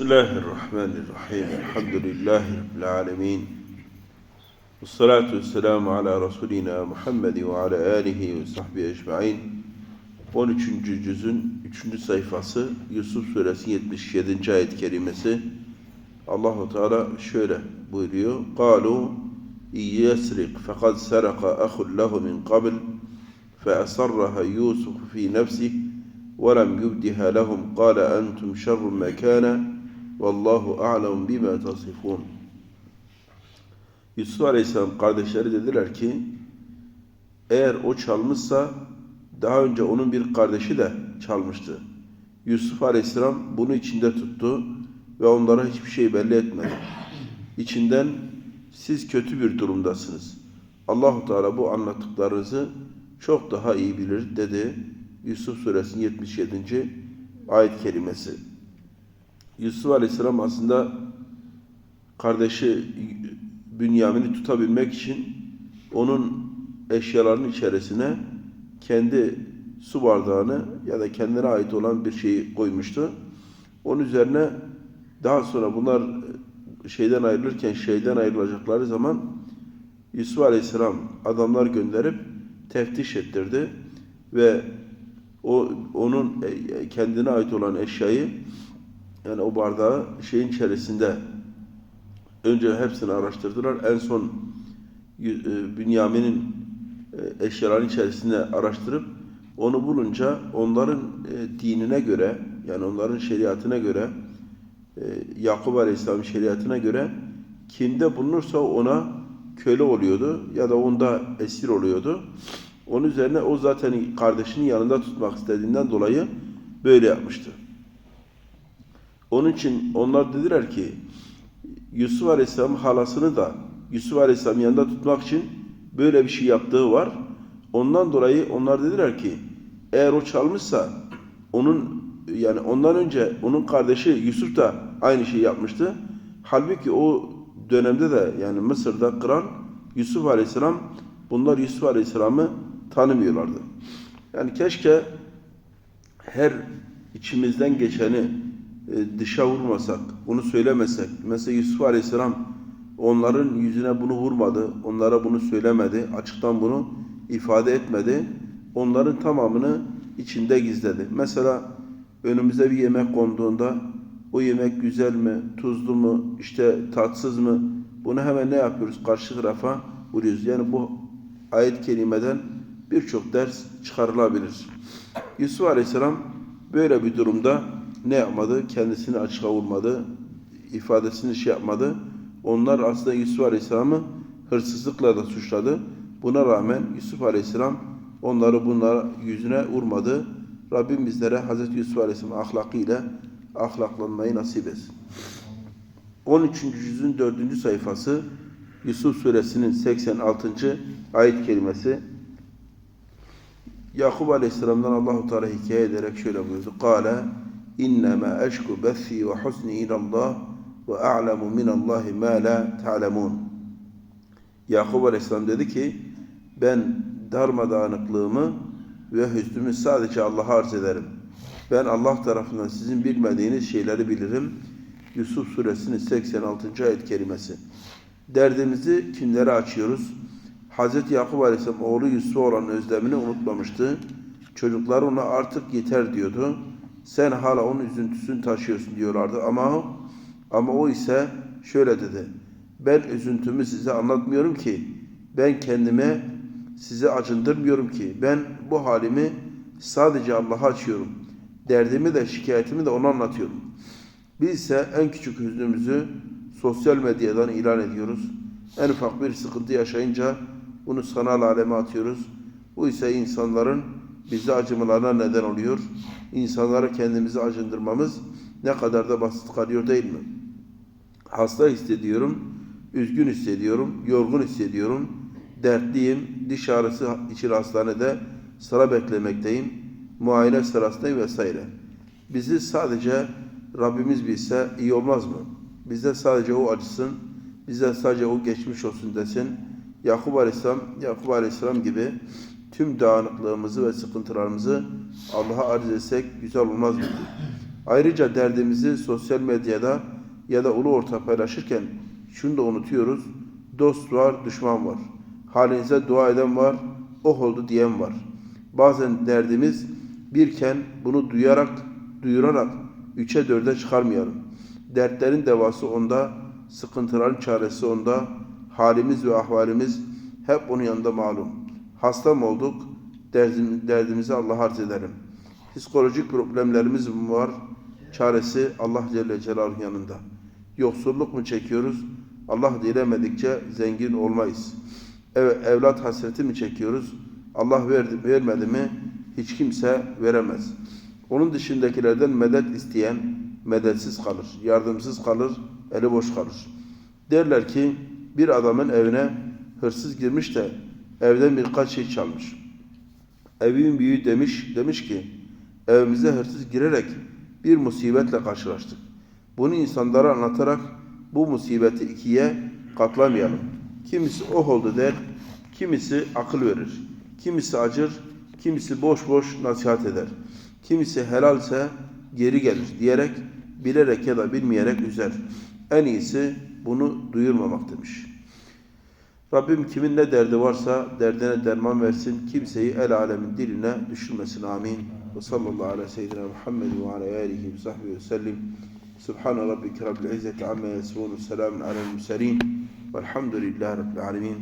بسم الله الرحمن الرحيم الحمد لله رب العالمين والصلاة والسلام على رسولنا Muhammed ve ala alihi ve sahbihi ecmain 13. cüzün 3. sayfası Yusuf suresi 77. ayet kerimesi Allahu Teala şöyle buyuruyor. Kalu yesrik fakat saraka ahul lehu min qabl فأسرها يوسف في نفسه ولم يبدها لهم قال أنتم شر مكانا Vallahu a'lem bima tasifun. Yusuf Aleyhisselam kardeşleri dediler ki eğer o çalmışsa daha önce onun bir kardeşi de çalmıştı. Yusuf Aleyhisselam bunu içinde tuttu ve onlara hiçbir şey belli etmedi. İçinden siz kötü bir durumdasınız. Allahu Teala bu anlattıklarınızı çok daha iyi bilir dedi. Yusuf suresinin 77. ayet kelimesi. Yusuf Aleyhisselam aslında kardeşi Bünyamin'i tutabilmek için onun eşyalarının içerisine kendi su bardağını ya da kendine ait olan bir şeyi koymuştu. Onun üzerine daha sonra bunlar şeyden ayrılırken şeyden ayrılacakları zaman Yusuf Aleyhisselam adamlar gönderip teftiş ettirdi ve o onun kendine ait olan eşyayı yani o bardağı şeyin içerisinde önce hepsini araştırdılar. En son Bünyamin'in eşyaların içerisinde araştırıp onu bulunca onların dinine göre yani onların şeriatına göre Yakup Aleyhisselam'ın şeriatına göre kimde bulunursa ona köle oluyordu ya da onda esir oluyordu. Onun üzerine o zaten kardeşinin yanında tutmak istediğinden dolayı böyle yapmıştı. Onun için onlar dediler ki Yusuf Aleyhisselam halasını da Yusuf Aleyhisselam yanında tutmak için böyle bir şey yaptığı var. Ondan dolayı onlar dediler ki eğer o çalmışsa onun yani ondan önce onun kardeşi Yusuf da aynı şeyi yapmıştı. Halbuki o dönemde de yani Mısır'da kral Yusuf Aleyhisselam bunlar Yusuf Aleyhisselam'ı tanımıyorlardı. Yani keşke her içimizden geçeni dışa vurmasak, bunu söylemesek. Mesela Yusuf Aleyhisselam onların yüzüne bunu vurmadı, onlara bunu söylemedi, açıktan bunu ifade etmedi. Onların tamamını içinde gizledi. Mesela önümüze bir yemek konduğunda o yemek güzel mi, tuzlu mu, işte tatsız mı? Bunu hemen ne yapıyoruz? Karşı tarafa vuruyoruz. Yani bu ayet kelimeden birçok ders çıkarılabilir. Yusuf Aleyhisselam böyle bir durumda ne yapmadı? Kendisini açığa vurmadı. ifadesini şey yapmadı. Onlar aslında Yusuf Aleyhisselam'ı hırsızlıkla da suçladı. Buna rağmen Yusuf Aleyhisselam onları bunlara yüzüne vurmadı. Rabbim bizlere Hazreti Yusuf Aleyhisselam ahlakıyla ahlaklanmayı nasip etsin. 13. yüzün 4. sayfası Yusuf suresinin 86. ayet kelimesi Yakup Aleyhisselam'dan Allahu Teala hikaye ederek şöyle buyurdu. Kale innema eşku bethi ve husni ilallah ve a'lemu minallahi ma la ta'lemun. Yakup Aleyhisselam dedi ki ben darmadağınıklığımı ve hüznümü sadece Allah'a arz ederim. Ben Allah tarafından sizin bilmediğiniz şeyleri bilirim. Yusuf suresinin 86. ayet kelimesi. Derdimizi kimlere açıyoruz? Hz. Yakup Aleyhisselam oğlu Yusuf'a olan özlemini unutmamıştı. Çocuklar ona artık yeter diyordu. Sen hala onun üzüntüsünü taşıyorsun diyorlardı ama ama o ise şöyle dedi. Ben üzüntümü size anlatmıyorum ki. Ben kendime size acındırmıyorum ki. Ben bu halimi sadece Allah'a açıyorum. Derdimi de şikayetimi de ona anlatıyorum. Biz ise en küçük hüznümüzü sosyal medyadan ilan ediyoruz. En ufak bir sıkıntı yaşayınca bunu sanal aleme atıyoruz. Bu ise insanların bize acımalarına neden oluyor. İnsanlara kendimizi acındırmamız ne kadar da basit kalıyor değil mi? Hasta hissediyorum, üzgün hissediyorum, yorgun hissediyorum, dertliyim, diş ağrısı için hastanede sıra beklemekteyim, muayene sırasındayım vesaire. Bizi sadece Rabbimiz bilse iyi olmaz mı? Bizde sadece o acısın, bize sadece o geçmiş olsun desin. Yakup Aleyhisselam, Yakup Aleyhisselam gibi tüm dağınıklığımızı ve sıkıntılarımızı Allah'a arz etsek güzel olmaz mı? Ayrıca derdimizi sosyal medyada ya da ulu orta paylaşırken şunu da unutuyoruz. Dost var, düşman var. Halinize dua eden var, oh oldu diyen var. Bazen derdimiz birken bunu duyarak, duyurarak üçe dörde çıkarmayalım. Dertlerin devası onda, sıkıntıların çaresi onda, halimiz ve ahvalimiz hep onun yanında malum. Hasta mı olduk? Derdim, derdimizi Allah'a arz edelim. Psikolojik problemlerimiz mi var? Çaresi Allah Celle Celaluhu yanında. Yoksulluk mu çekiyoruz? Allah dilemedikçe zengin olmayız. Evet, evlat hasreti mi çekiyoruz? Allah verdi, vermedi mi hiç kimse veremez. Onun dışındakilerden medet isteyen medetsiz kalır, yardımsız kalır, eli boş kalır. Derler ki bir adamın evine hırsız girmiş de evden birkaç şey çalmış. Evin büyüğü demiş, demiş ki evimize hırsız girerek bir musibetle karşılaştık. Bunu insanlara anlatarak bu musibeti ikiye katlamayalım. Kimisi oh oldu der, kimisi akıl verir, kimisi acır, kimisi boş boş nasihat eder. Kimisi helalse geri gelir diyerek bilerek ya da bilmeyerek üzer. En iyisi bunu duyurmamak demiş. Rabbim kimin ne derdi varsa derdine derman versin. Kimseyi el alemin diline düşürmesin. Amin. Ve sallallahu ala seyyidina Muhammed ve ala alihi ve sahbihi ve sellim. Subhane rabbike rabbil izzeti amma yasifun. Selamun alel murselin. Velhamdülillahi rabbil alemin.